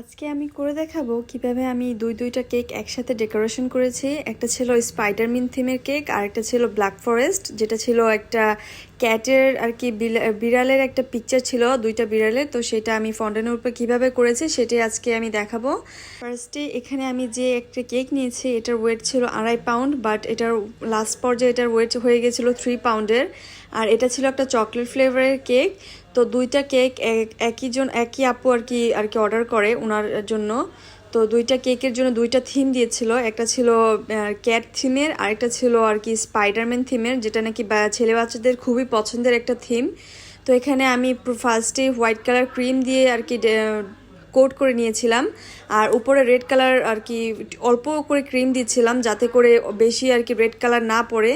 আজকে আমি করে দেখাবো কীভাবে আমি দুই দুইটা কেক একসাথে ডেকোরেশন করেছি। একটা ছিল স্পাইডারমিন থিমের কেক, আর একটা ছিল ব্ল্যাক ফরেস্ট যেটা ছিল একটা ক্যাটের আর কি বিড়ালের একটা পিকচার ছিল, দুইটা বিড়ালের। তো সেটা আমি ফন্ডেনের উপর কীভাবে করেছি সেটাই আজকে আমি দেখাবো। ফার্স্টে এখানে আমি যে একটা কেক নিয়েছি, এটার ওয়েট ছিল আড়াই পাউন্ড বাট এটার লাস্ট পর্যায়ে এটার ওয়েট হয়ে গেছিল থ্রি পাউন্ডের আর এটা ছিল একটা চকলেট ফ্লেভারের কেক। তো দুইটা কেক এক- একই জন, একই আপু আর কি আর কি অর্ডার করে ওনার জন্য। তো দুইটা কেকের জন্য দুইটা থিম দিয়েছিল। একটা ছিল ক্যাট থিমের আরেকটা ছিল আর কি স্পাইডারম্যান থিমের যেটা নাকি ছেলে বাচ্চাদের খুবই পছন্দের একটা থিম তো এখানে আমি ফার্স্টে হোয়াইট কালার ক্রিম দিয়ে আর কি কোট করে নিয়েছিলাম। আর উপরে রেড কালার আর কি অল্প করে ক্রিম দিচ্ছিলাম যাতে করে বেশি আর কি রেড কালার না পড়ে।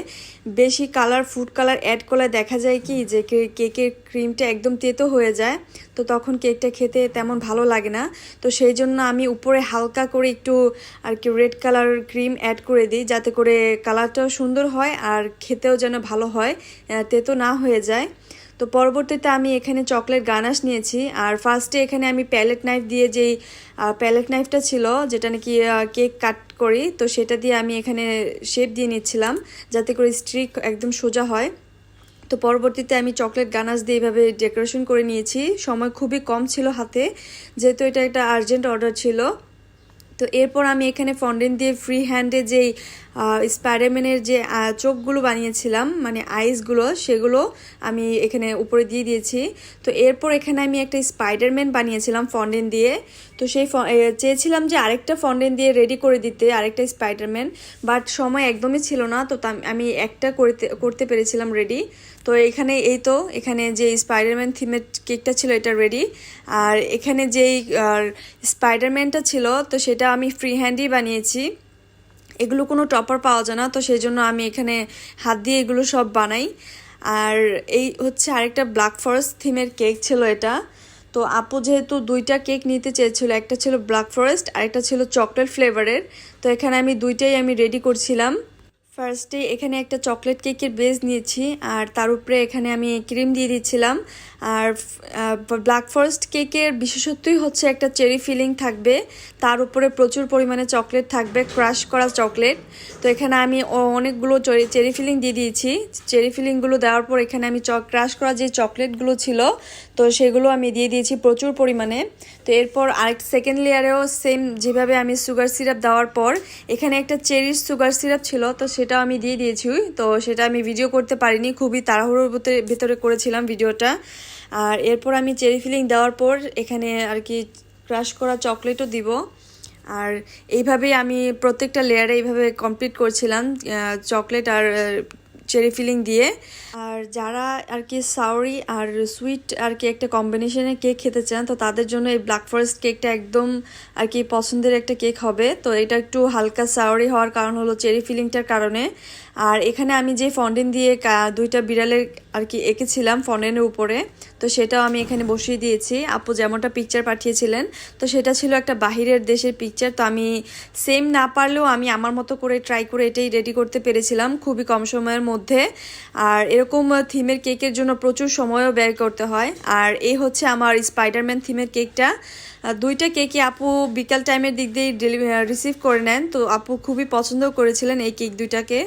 বেশি কালার ফুড কালার অ্যাড করলে দেখা যায় কি যে কেকের ক্রিমটা একদম তেতো হয়ে যায়। তো তখন কেকটা খেতে তেমন ভালো লাগে না। তো সেই জন্য আমি উপরে হালকা করে একটু আর কি রেড কালার ক্রিম অ্যাড করে দিই যাতে করে কালারটাও সুন্দর হয় আর খেতেও যেন ভালো হয় তেতো না হয়ে যায়। তো পরবর্তীতে আমি এখানে চকলেট গানাশ নিয়েছি। আর ফার্স্টে এখানে আমি প্যালেট নাইফ দিয়ে যেই প্যালেট নাইফটা ছিল, যেটা নাকি কেক কাট করি, তো সেটা দিয়ে আমি এখানে শেপ দিয়ে নিচ্ছিলাম, যাতে করে স্ট্রিক একদম সোজা হয়। তো পরবর্তীতে আমি চকলেট গানাশ দিয়ে এইভাবে ডেকোরেশন করে নিয়েছি। সময় খুবই কম ছিল হাতে, যেহেতু এটা একটা আর্জেন্ট অর্ডার ছিল। তো এরপর আমি এখানে ফন্ডেন দিয়ে ফ্রি হ্যান্ডে যেই স্পাইডারম্যানের যে চোখগুলো বানিয়েছিলাম মানে আইসগুলো সেগুলো আমি এখানে উপরে দিয়ে দিয়েছি। তো এরপর এখানে আমি একটা স্পাইডারম্যান বানিয়েছিলাম ফন্ডেন দিয়ে। তো সেই চেয়েছিলাম যে আরেকটা ফন্ডেন দিয়ে রেডি করে দিতে, আরেকটা স্পাইডারম্যান বাট সময় একদমই ছিল না, তো তা- আমি একটা করতে করতে পেরেছিলাম রেডি তো এখানে এই তো, এখানে যে স্পাইডারম্যান থিমের কেকটা ছিল, এটা রেডি আর এখানে যেই স্পাইডারম্যানটা ছিল, তো সেটা আমি ফ্রি হ্যান্ডই বানিয়েছি। এগুলো কোনো টপার পাওয়া যায় না, তো সেই জন্য আমি এখানে হাত দিয়ে এগুলো সব বানাই। আর এই হচ্ছে আরেকটা ব্ল্যাক ফরেস্ট থিমের কেক ছিল এটা। তো আপু যেহেতু দুইটা কেক নিতে চেয়েছিল, একটা ছিল ব্ল্যাক ফরেস্ট আর একটা ছিল চকলেট ফ্লেভারের তো এখানে আমি দুইটাই আমি রেডি করছিলাম। ফার্স্টে এখানে একটা চকলেট কেকের বেস নিয়েছি, আর তার উপরে এখানে আমি ক্রিম দিয়ে দিচ্ছিলাম। আর ব্ল্যাক ফরেস্ট কেকের বিশেষত্বই হচ্ছে একটা চেরি ফিলিং থাকবে। তার উপরে প্রচুর পরিমাণে চকলেট থাকবে ক্রাশ করা চকলেট তো এখানে আমি অনেকগুলো চেরি ফিলিং দিয়ে দিয়েছি। চেরি ফিলিংগুলো দেওয়ার পর এখানে আমি ক্রাশ করা যে চকলেটগুলো ছিল, তো সেগুলো আমি দিয়ে দিয়েছি প্রচুর পরিমাণে। তো এরপর আরেক সেকেন্ড লেয়ারেও সেম যেভাবে আমি সুগার সিরাপ দেওয়ার পর, এখানে একটা চেরির সুগার সিরাপ ছিল, তো সেটাও আমি দিয়ে দিয়েছি, তো সেটা আমি ভিডিও করতে পারিনি, খুবই তাড়াহুড়োর ভিতরে করেছিলাম ভিডিওটা আর এরপর আমি চেরি ফিলিং দেওয়ার পর এখানে আর কি ক্রাশ করা চকলেটও দিব। আর এইভাবেই আমি প্রত্যেকটা লেয়ারে এইভাবে কমপ্লিট করছিলাম চকলেট আর চেরি ফিলিং দিয়ে। আর যারা আর কি সাউরি আর সুইট আর কি একটা কম্বিনেশনে কেক খেতে চান, তো তাদের জন্য এই ব্ল্যাক ফরেস্ট কেকটা একদম আর কি পছন্দের একটা কেক হবে। তো এটা একটু হালকা সাউরি হওয়ার কারণ হলো চেরি ফিলিংটার কারণে। আর এখানে আমি যে ফন্ডেন দিয়ে দুইটা বিড়ালের আর কি এঁকেছিলাম ফন্ডেনের উপরে, তো সেটাও আমি এখানে বসিয়ে দিয়েছি। আপু যেমনটা পিকচার পাঠিয়েছিলেন, তো সেটা ছিল একটা বাহিরের দেশের পিকচার তো আমি সেম না পারলেও আমি আমার মতো করে ট্রাই করে এটাই রেডি করতে পেরেছিলাম। খুবই কম সময়ের মধ্যে আর এরকম থিমের কেকের জন্য প্রচুর সময়ও ব্যয় করতে হয়। আর এই হচ্ছে আমার স্পাইডারম্যান থিমের কেকটা দুইটা কেকই আপু বিকাল টাইমের দিক দিয়ে রিসিভ করে নেন। তো আপু খুবই পছন্দ করেছিলেন এই কেক দুইটাকে।